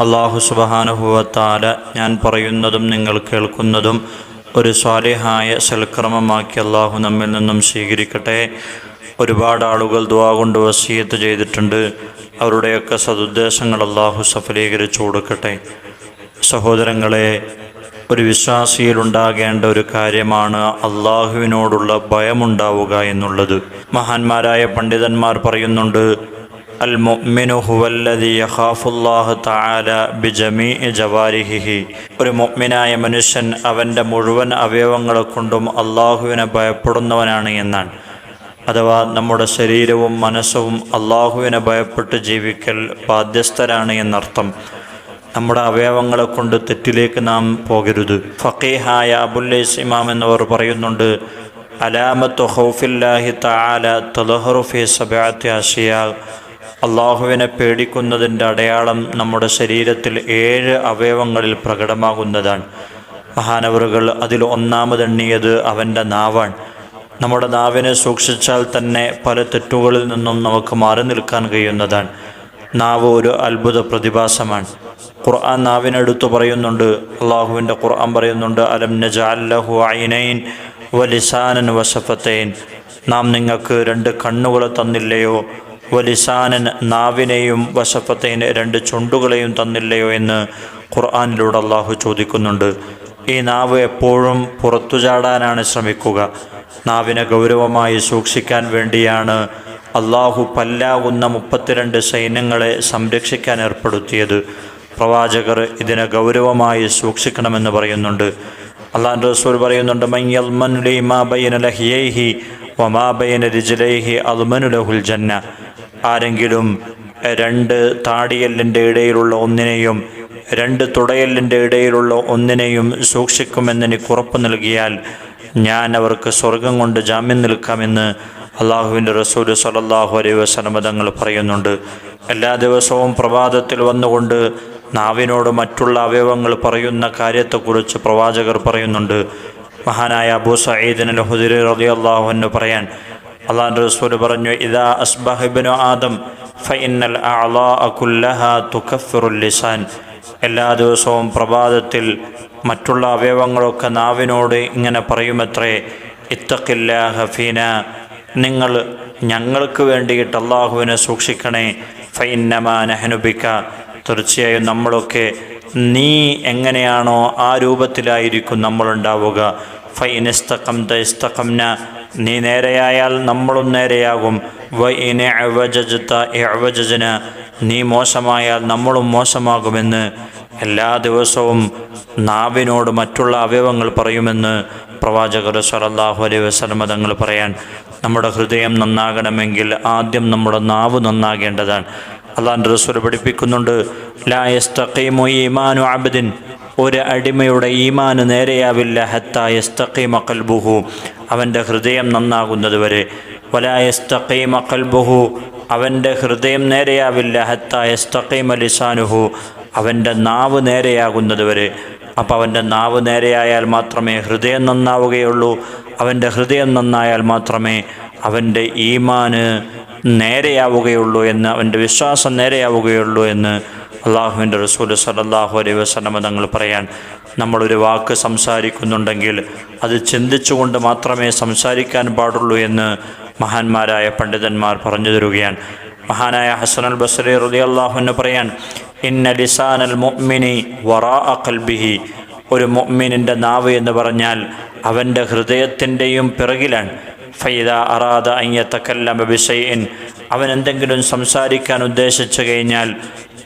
അള്ളാഹു സുബഹാനുഭവത്താല ഞാൻ പറയുന്നതും നിങ്ങൾ കേൾക്കുന്നതും ഒരു സ്വാലിഹായ സൽക്രമമാക്കി അള്ളാഹു നമ്മിൽ നിന്നും സ്വീകരിക്കട്ടെ. ഒരുപാട് ആളുകൾ ദുവാ കൊണ്ട് വസീയത്ത് ചെയ്തിട്ടുണ്ട്. അവരുടെയൊക്കെ സതുദ്ദേശങ്ങൾ അള്ളാഹു സഫലീകരിച്ചു കൊടുക്കട്ടെ. സഹോദരങ്ങളെ ഒരു വിശ്വാസിയിലുണ്ടാകേണ്ട ഒരു കാര്യമാണ് അള്ളാഹുവിനോടുള്ള ഭയമുണ്ടാവുക എന്നുള്ളത്. മഹാന്മാരായ പണ്ഡിതന്മാർ പറയുന്നുണ്ട് അൽ മുഅ്മിനു يخاف الله തആല بجميع ജവാരിഹിഹി. ഒരു മുഅ്മിനായ മനുഷ്യൻ അവന്റെ മുഴുവൻ അവയവങ്ങളെ കൊണ്ടും അള്ളാഹുവിനെ ഭയപ്പെടുന്നവനാണ് എന്നാണ്. അഥവാ നമ്മുടെ ശരീരവും മനസ്സും അള്ളാഹുവിനെ ഭയപ്പെട്ട് ജീവിക്കൽ ബാധ്യസ്ഥരാണ് എന്നർത്ഥം. നമ്മുടെ അവയവങ്ങളെ കൊണ്ട് തെറ്റിലേക്ക് നാം പോകരുത്. ഫക്കീഹായ അബുല്ലൈസ് ഇമാം എന്നിവർ പറയുന്നുണ്ട് അലാമത്ത് ഹൗഫില്ലാഹി തആല തലഹറുഫി സബാത്തി അഷിയ. അള്ളാഹുവിനെ പേടിക്കുന്നതിന്റെ അടയാളം നമ്മുടെ ശരീരത്തിൽ ഏഴ് അവയവങ്ങളിൽ പ്രകടമാകുന്നതാണ്. മഹാനവറുകൾ അതിൽ ഒന്നാമതെണ്ണിയത് അവന്റെ നാവാണ്. നമ്മുടെ നാവിനെ സൂക്ഷിച്ചാൽ തന്നെ പല തെറ്റുകളിൽ നിന്നും നമുക്ക് മാറി നിൽക്കാൻ കഴിയുന്നതാണ്. നാവ് ഒരു അത്ഭുത പ്രതിഭാസമാണ്. ഖുർആൻ നാവിനെടുത്തു പറയുന്നുണ്ട്. അള്ളാഹുവിന്റെ ഖുർആൻ പറയുന്നുണ്ട് അലം നജാല്ലഹു ഐനൈൻ വലിസാനൻ വസഫത്തൈൻ നാം നിങ്ങൾക്ക് രണ്ട് കണ്ണുകൾ തന്നില്ലയോ? വലിസാനൻ നാവിനെയും വശപ്പത്തേന് രണ്ട് ചുണ്ടുകളെയും തന്നില്ലയോ എന്ന് ഖുർആാനിലൂടെ അള്ളാഹു ചോദിക്കുന്നുണ്ട്. ഈ നാവ് എപ്പോഴും പുറത്തു ചാടാനാണ് ശ്രമിക്കുക. നാവിനെ ഗൗരവമായി സൂക്ഷിക്കാൻ വേണ്ടിയാണ് അള്ളാഹു പല്ലാവുന്ന മുപ്പത്തിരണ്ട് സൈന്യങ്ങളെ സംരക്ഷിക്കാൻ ഏർപ്പെടുത്തിയത്. പ്രവാചകർ ഇതിനെ ഗൗരവമായി സൂക്ഷിക്കണമെന്ന് പറയുന്നുണ്ട്. അള്ളാഹ് റസൂൽ പറയുന്നുണ്ട് മയ്യൽമനുലഹിയൈഹി വമാബയന രിജലൈഹി അൽമനുലഹുൽ ജന്ന. ആരെങ്കിലും രണ്ട് താടിയല്ലിന്റെ ഇടയിലുള്ള ഒന്നിനെയും രണ്ട് തുടയല്ലിന്റെ ഇടയിലുള്ള ഒന്നിനെയും സൂക്ഷിക്കുമെന്നെനിക്ക് ഉറപ്പ് നൽകിയാൽ ഞാൻ അവർക്ക് സ്വർഗം കൊണ്ട് ജാമ്യം നിൽക്കാമെന്ന് അള്ളാഹുവിന്റെ റസൂൽ സലല്ലാഹു അലൈഹി വസലമ തങ്ങൾ പറയുന്നുണ്ട്. എല്ലാ ദിവസവും പ്രഭാതത്തിൽ വന്നുകൊണ്ട് നാവിനോട് മറ്റുള്ള അവയവങ്ങൾ പറയുന്ന കാര്യത്തെക്കുറിച്ച് പ്രവാചകർ പറയുന്നുണ്ട്. മഹാനായ അബൂ സയ്യിദിൻ അൽ ഹുദിരി റതി അള്ളാഹുവിന് പറയാൻ അള്ളാഹു റസൂൽ പറഞ്ഞു ഇതാ അസ്ബഹിബിനു ആദം ഫൈനൽ ലിസാൻ എല്ലാ ദിവസവും പ്രഭാതത്തിൽ മറ്റുള്ള അവയവങ്ങളൊക്കെ നാവിനോട് ഇങ്ങനെ പറയുമത്രേ ഇത്തക്കില്ല ഹഫീന നിങ്ങൾ ഞങ്ങൾക്ക് വേണ്ടിയിട്ട് അള്ളാഹുവിനെ സൂക്ഷിക്കണേ ഫൈന്നമാ നഹനുബിക്ക തീർച്ചയായും നമ്മളൊക്കെ നീ എങ്ങനെയാണോ ആ രൂപത്തിലായിരിക്കും നമ്മളുണ്ടാവുക. ഫൈനിസ്തകം ദസ്തകംന നീ നേരെയായാൽ നമ്മളും നേരെയാകും. വൈനജന നീ മോശമായാൽ നമ്മളും മോശമാകുമെന്ന് എല്ലാ ദിവസവും നാവിനോട് മറ്റുള്ള അവയവങ്ങൾ പറയുമെന്ന് പ്രവാചകർ സ്വലല്ലാഹു അലൈ വസലമ തങ്ങൾ പറയാൻ നമ്മുടെ ഹൃദയം നന്നാകണമെങ്കിൽ ആദ്യം നമ്മുടെ നാവ് നന്നാകേണ്ടതാണ്. അള്ളാന്റെ റസൂൽ പഠിപ്പിക്കുന്നുണ്ട് ലായസ്തഖീമു ഈമാനു അബദിൻ. ഒരു അടിമയുടെ ഈമാന് നേരെയാവില്ല ഹത്തായസ്തഖീമ കൽബുഹു. അവന്റെ ഹൃദയം നന്നാകുന്നതുവരെ വലായസ്തഖീമ കൽബുഹു അവന്റെ ഹൃദയം നേരെയാവില്ല. ഹത്തായസ്തഖീമ ലിസാനുഹു. അവന്റെ നാവ് നേരെയാകുന്നതുവരെ അപ്പോൾ അവന്റെ നാവ് നേരെയായാൽ മാത്രമേ ഹൃദയം നന്നാവുകയുള്ളൂ. അവന്റെ ഹൃദയം നന്നായാൽ മാത്രമേ അവന്റെ ഈമാന് നേരെയാവുകയുള്ളൂ എന്ന് അവന്റെ വിശ്വാസം നേരെയാവുകയുള്ളൂ എന്ന് അള്ളാഹുവിന്റെ റസൂൽ സലല്ലാഹു അലൈ വസ്ലമ തങ്ങൾ പറയാൻ നമ്മളൊരു വാക്ക് സംസാരിക്കുന്നുണ്ടെങ്കിൽ അത് ചിന്തിച്ചുകൊണ്ട് മാത്രമേ സംസാരിക്കാൻ പാടുള്ളൂ എന്ന് മഹാന്മാരായ പണ്ഡിതന്മാർ പറഞ്ഞു തരുകയാണ്. മഹാനായ ഹസൻ അൽ ബസറി റലി അള്ളാഹുവിന് പറയാൻ ഇന്ന ലിസാൻ അൽ മുഅ്മിനി വറാ കൽബിഹി ഒരു മുഅ്മിനിന്റെ നാവ് എന്ന് പറഞ്ഞാൽ അവന്റെ ഹൃദയത്തിന്റെയും പിറകിലാണ്. ഫൈദ അറാദ അയ്യത്തക്കല്ലം ബിസൈൻ അവൻ എന്തെങ്കിലും സംസാരിക്കാൻ ഉദ്ദേശിച്ചു കഴിഞ്ഞാൽ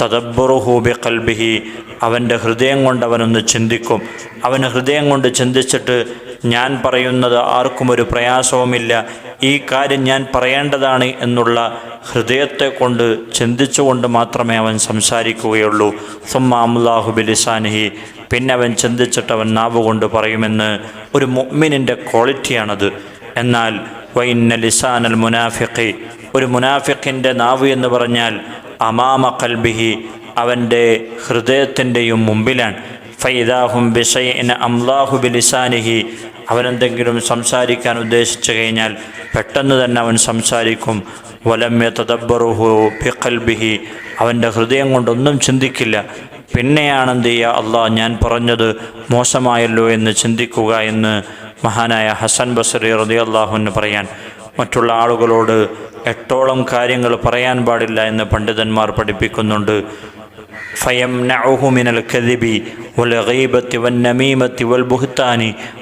തദബ്ബറുഹൂബി കൽബിഹി അവന്റെ ഹൃദയം കൊണ്ട് അവനൊന്ന് ചിന്തിക്കും. അവന് ഹൃദയം കൊണ്ട് ചിന്തിച്ചിട്ട് ഞാൻ പറയുന്നത് ആർക്കും ഒരു പ്രയാസവുമില്ല. ഈ കാര്യം ഞാൻ പറയേണ്ടതാണ് എന്നുള്ള ഹൃദയത്തെ കൊണ്ട് ചിന്തിച്ചുകൊണ്ട് മാത്രമേ അവൻ സംസാരിക്കുകയുള്ളൂ. സുമ്മാമുല്ലാഹു ബിലിസാനിഹി. പിന്നെ അവൻ ചിന്തിച്ചിട്ട് അവൻ നാവ് കൊണ്ട് പറയുമെന്ന് ഒരു മൊമ്മിനിന്റെ ക്വാളിറ്റിയാണത്. എന്നാൽ വൈന്ന ലിസാനൽ മുനാഫിഖി. ഒരു മുനാഫിഖിന്റെ നാവ് എന്ന് പറഞ്ഞാൽ അമാമ കൽബിഹി അവന്റെ ഹൃദയത്തിന്റെയും മുമ്പിലാണ്. ഫൈദാഹും ബിസൈന അംലാഹു ബിലിസാനിഹി. അവനെന്തെങ്കിലും സംസാരിക്കാൻ ഉദ്ദേശിച്ചു കഴിഞ്ഞാൽ പെട്ടെന്ന് തന്നെ അവൻ സംസാരിക്കും. വലമ്യ തദബ്ബറുഹു ബിഖൽബിഹി. അവന്റെ ഹൃദയം കൊണ്ടൊന്നും ചിന്തിക്കില്ല. പിന്നെയാണെന്ത് ചെയ്യുക അള്ളാഹ് ഞാൻ പറഞ്ഞത് മോശമായല്ലോ എന്ന് ചിന്തിക്കുക എന്ന് മഹാനായ ഹസൻ ബസറി റതി അള്ളാഹുവിന് പറയാൻ. മറ്റുള്ള ആളുകളോട് എട്ടോളം കാര്യങ്ങൾ പറയാൻ പാടില്ല എന്ന് പണ്ഡിതന്മാർ പഠിപ്പിക്കുന്നുണ്ട് فيمنعه من الكذب والغيبة والنميمة والبهتان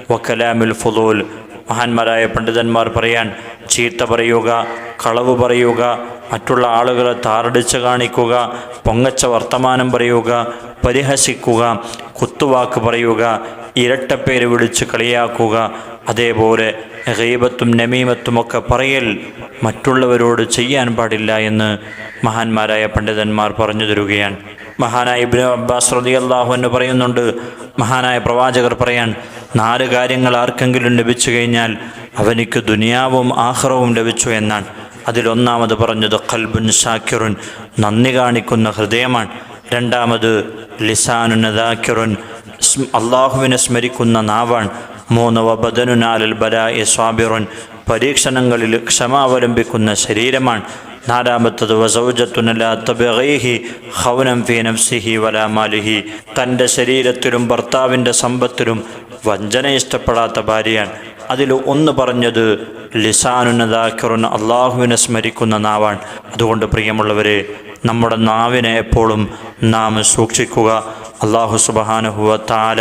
وكلام الفضول മഹാന്മാരായ പണ്ഡിതന്മാർ പറയാൻ ചീത്ത പറയുക കളവ് പറയുക മറ്റുള്ള ആളുകളെ താറടിച്ച് കാണിക്കുക പൊങ്ങച്ച വർത്തമാനം പറയുക പരിഹസിക്കുക കുത്തുവാക്ക് പറയുക ഇരട്ടപ്പേര് വിളിച്ച് കളിയാക്കുക അതേപോലെ ഗൈബത്തും നമീമത്തുമൊക്കെ പറയൽ മറ്റുള്ളവരോട് ചെയ്യാൻ പാടില്ല എന്ന് മഹാന്മാരായ പണ്ഡിതന്മാർ പറഞ്ഞു തരുകയാണ്. മഹാനായ ഇബ്നു അബ്ബാസ് റതി അള്ളാഹു എന്ന് പറയുന്നുണ്ട് മഹാനായ പ്രവാചകർ പറയാൻ നാല് കാര്യങ്ങൾ ആർക്കെങ്കിലും ലഭിച്ചു കഴിഞ്ഞാൽ അവനിക്ക് ദുനിയാവും ആഹ്റവും ലഭിച്ചു എന്നാണ്. അതിലൊന്നാമത് പറഞ്ഞത് ഖൽബുൻ ഷാക്കിറുൻ നന്ദി കാണിക്കുന്ന ഹൃദയമാണ്. രണ്ടാമത് ലിസാനുൻ ദാക്കിറുൻ അള്ളാഹുവിനെ സ്മരിക്കുന്ന നാവാണ്. മൂന്ന് വബദനുനാലിൽ ബലായി സ്വാബിറുൻ. പരീക്ഷണങ്ങളിൽ ക്ഷമാവലംബിക്കുന്ന ശരീരമാണ്. നാലാമത്തത് വസൗജത്തുനലാത്തബഹി ഹൗനം ഫി നഫ്സിഹി വലാമാലിഹി തന്റെ ശരീരത്തിലും ഭർത്താവിന്റെ സമ്പത്തിലും വഞ്ചന ഇഷ്ടപ്പെടാത്ത ഭാര്യയാണ്. അതിൽ ഒന്ന് പറഞ്ഞത് ലിസാനുനദാക്കിറുൻ അള്ളാഹുവിനെ സ്മരിക്കുന്ന നാവാണ്. അതുകൊണ്ട് പ്രിയമുള്ളവരെ നമ്മുടെ നാവിനെ എപ്പോഴും നാം സൂക്ഷിക്കുക. അള്ളാഹു സുബഹാനുഹുവത്താല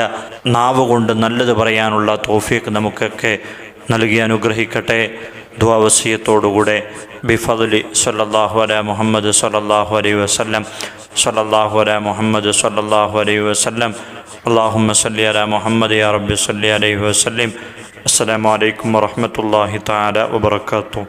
നാവ് കൊണ്ട് നല്ലത് പറയാനുള്ള തോഫീക്ക് നമുക്കൊക്കെ നൽകി അനുഗ്രഹിക്കട്ടെ. ദ്വാവസീയത്തോടുകൂടെ ബിഫദലി സല്ലാഹു അല മുഹമ്മദ് സല്ലാഹു അലൈ വസ്ലം സല്ലാഹു അല മുഹമ്മദ് സല്ലാഹു അലൈ വസ്ലം അള്ളാഹുമ്മ സല്ലി അല മുഹമ്മദ് യാ റബ്ബി സല്ലി അലൈഹി വസ്ലിം അസ്സാം വലൈക്കും വറഹമത്തല്ലാഹി താല വബർക്കാത്തു